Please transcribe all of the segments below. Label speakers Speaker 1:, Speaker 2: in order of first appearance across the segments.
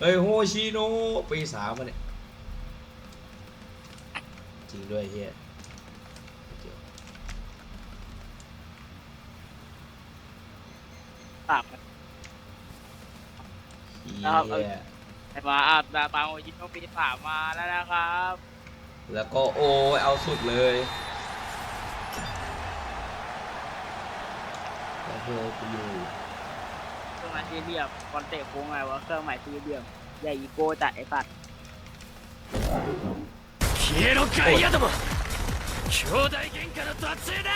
Speaker 1: เฮ้ยโฮชิโนะปีสามมาเนี่ยจริงด้วยเฮียโอเค
Speaker 2: ปาก
Speaker 1: เฮี
Speaker 2: ครับเอา
Speaker 1: ย
Speaker 2: มาอาบดาปาโอยิโนปีสามมาแล้วนะครับ
Speaker 1: แล้วก็โอ้ยเอาสุดเลยแล้วเพื่อกูอยู่
Speaker 2: เครื่องห มายสี่เหลี่ยมคอนเตะโค้งไงวะเครื่องหมายสี่เหลี่ยมใหญ่อีโก้จัดไอ้สัตว์
Speaker 3: 消えろガイアども兄弟喧嘩の途中だ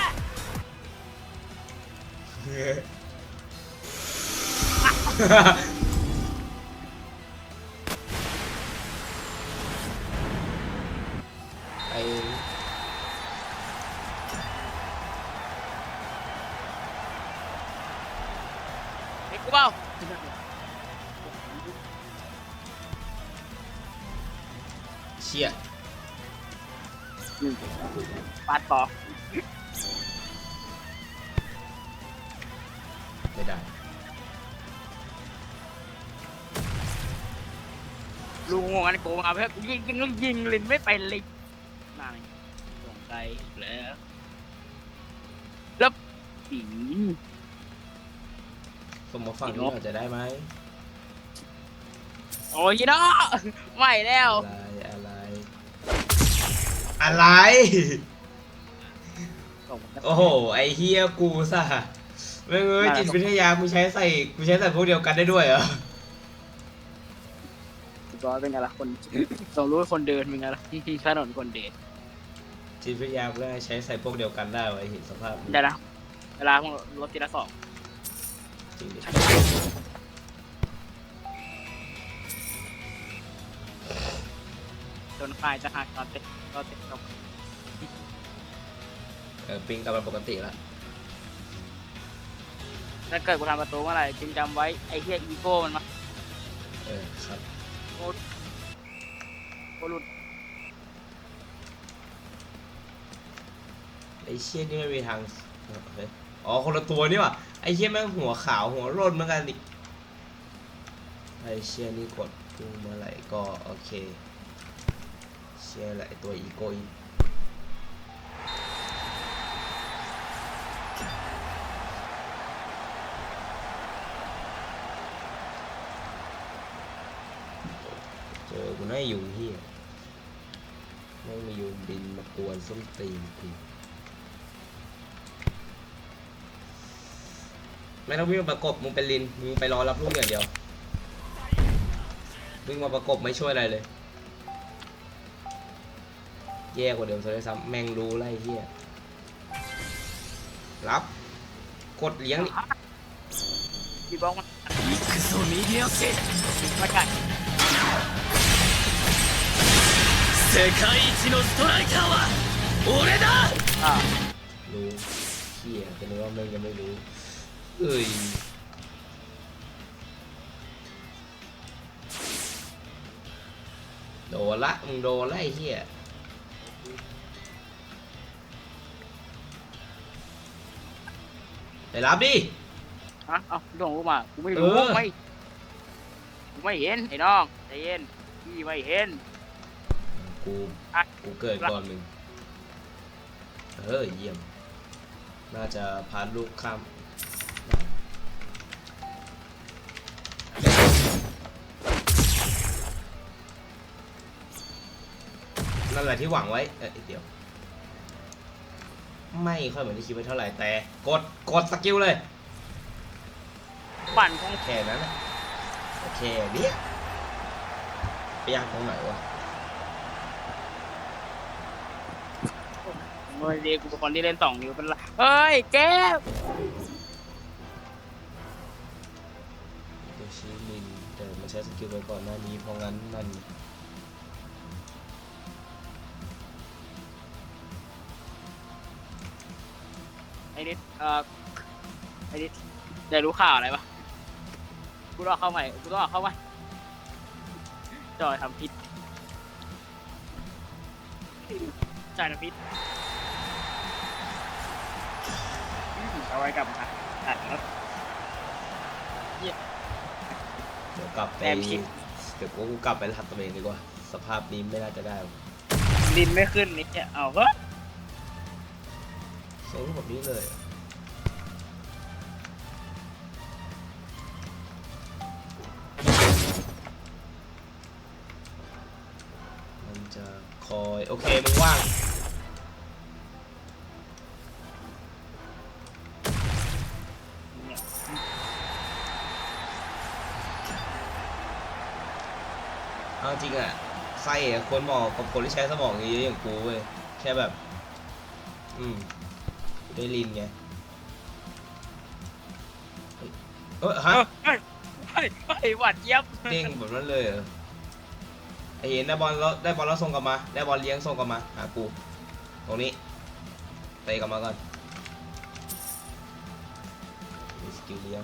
Speaker 2: กูเปล่า
Speaker 1: เชี่ย
Speaker 2: ปาดต่อ
Speaker 1: ไม่ได้
Speaker 2: ลุงงงกันโกงเอาเพื่อนยิงยิงยิงยิงลินไม่ไปเลยนายสงใจอีกแล้วแล้วปี
Speaker 1: สมมติฝั่งนี้อาจจะได้ไหม
Speaker 2: โอ้ยเนาะไม่แล้ว
Speaker 1: อะไรอะไร อะไร
Speaker 2: ส่งมัน
Speaker 1: โอ้โหไอเฮียกูซะแม่งเอ้ยจิตวิทยากูใช้ใส่กูใช้ใส่พวกเดียวกันได้ด้วยเหรอ
Speaker 2: ร้อยเป็นไงล่ะคนส่งรู้คนเดินเป็นไงล่ะถนนคนเดิน
Speaker 1: จิตวิทยากูได้ใช้ใส่พวกเดียวกันได้วะไอ้เห็นสภาพนี้
Speaker 2: เดี๋ยวนะเวลาพวกรถทีละสอง
Speaker 1: จริงดิ
Speaker 2: จนคลายจะหักตอนเตะตอนเตะตก
Speaker 1: เออปิงกลับมาปกติแล้ว
Speaker 2: ถ้าเกิดกูทำประตูเมื่อไหร่จึงจำไว้ไอ้เฮียอีโก้มันมา
Speaker 1: เออครับ
Speaker 2: โคหลุด
Speaker 1: ไอเชี่ยนี่ไม่มีทางเฮ้ย อ๋อคนละตัวนี่ว่ะไอเชี่ยแม่งหัวขาวหัวร่นเหมือนกันดิไอเชี่ยนี่กดพุ่งเมื่อไหร่ก็โอเคเชี่ยแหละไอ้ตัวอีโก้อีเจอกูน่าอยู่เฮียไม่มาอยู่บินมากวนส้มตีนกู ไม่ต้องวิ่งมาประกบมึงเป็นลินมึงไปรอรับลูกอย่างเดียววิ่งมาประกบไม่ช่วยอะไรเลย แย่กว่าเดิมซะด้วยซ้ำแม่งรู้ไล่เฮียรับ กดเลี้ยงดิ
Speaker 2: บีบล็อกมัน
Speaker 3: 行くぞ右足
Speaker 2: ไม่ใช่
Speaker 3: 世界一のストライカーは俺だ
Speaker 2: อ่า
Speaker 1: รู้เฮียแต่นึกว่าแม่งยังไม่รู้ เอ้ยโดนละมึงโดนละไอ้เฮียไปรับดิ
Speaker 2: ฮะเอ้าดวงรู้มากูไม่รู้
Speaker 1: เออ
Speaker 2: ไม่กูไม่เห็นไอ้น้องใจเย็นพี่ไม่เห็น
Speaker 1: กู
Speaker 2: อะ
Speaker 1: กูเกิดก่อนมึงเออเยี่ยม น่าจะพาลูกข้าม นั่นแหละที่หวังไว้ เอออีกเดียว ไม่ค่อยเหมือนที่คิดไว้เท่าไหร่แต่ กด กดสกิลเลย
Speaker 2: ปั่นของ
Speaker 1: แค่นั้นนะโอเคเนี้ยไปยากตรงไหนวะ
Speaker 2: เมื่อเดียกูเป็นคนที่เล่นสองนิ้วเป็นไรเฮ้ยแก้ว
Speaker 1: โยชิลินแต่มันใช้สกิลไว้ก่อนหน้านี้เพราะงั้นมัน
Speaker 2: อ้นิดเอ่อไอ้นิดได้รู้ข่าวอะไรปะกูต้องเอาเข้าใหม่กูต้องเอาเข้าใหม่จอยทำพิษจอยทำพิษอืมเอาไว้กลับมาตัดแล้ว
Speaker 1: เดี๋ยวกลับไป
Speaker 2: แอมชิป
Speaker 1: เดี๋ยวกูกูกลับไปทำตัวเองดีกว่า สภาพนี้ไม่น่าจะได้หรอก
Speaker 2: ดินไม่ขึ้นนี่เนี่ยเอาก็
Speaker 1: ทรงแบบนี้เลยมันจะคอย โอเคมึงว่างเอาจริงอะไส้อะควรเหมาะกับคนที่ใช้สมองเยอะๆอย่างกูเว้ยแค่แบบ อืม ได้ลินไงเฮ้ยเออฮะ
Speaker 2: เฮ้ยเฮ้ยเฮ้ยหวัดเจี๊ยบ
Speaker 1: เด้งแบบนั้นเลยเหรอไอเห็นได้บอลแล้วได้บอลแล้วส่งกลับมา ได้บอลเลี้ยงส่งกลับมาหากูตรงนี้เตะกลับมาก่อนมีสกิลเลี้ยง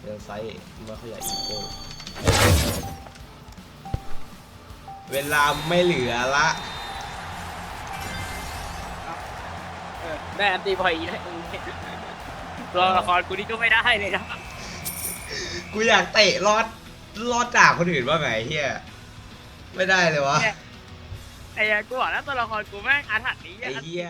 Speaker 1: เดินไซส์มาขยายอีโก้เวลาไม่เหลือละ
Speaker 2: เออได้อันตีพออีได้ตัวละครกูนี่ก็ไม่ได้เลยนะ
Speaker 1: กูอยากเตะรอดรอดจากคนอื่นว่าไงเฮียไม่ได้เลยวะ
Speaker 2: ไอ้เหี้ยกูบอกแล้วตัวละครกูแม่งอาถรรพ์นี้
Speaker 1: ไอ้
Speaker 2: อะ
Speaker 1: เฮีย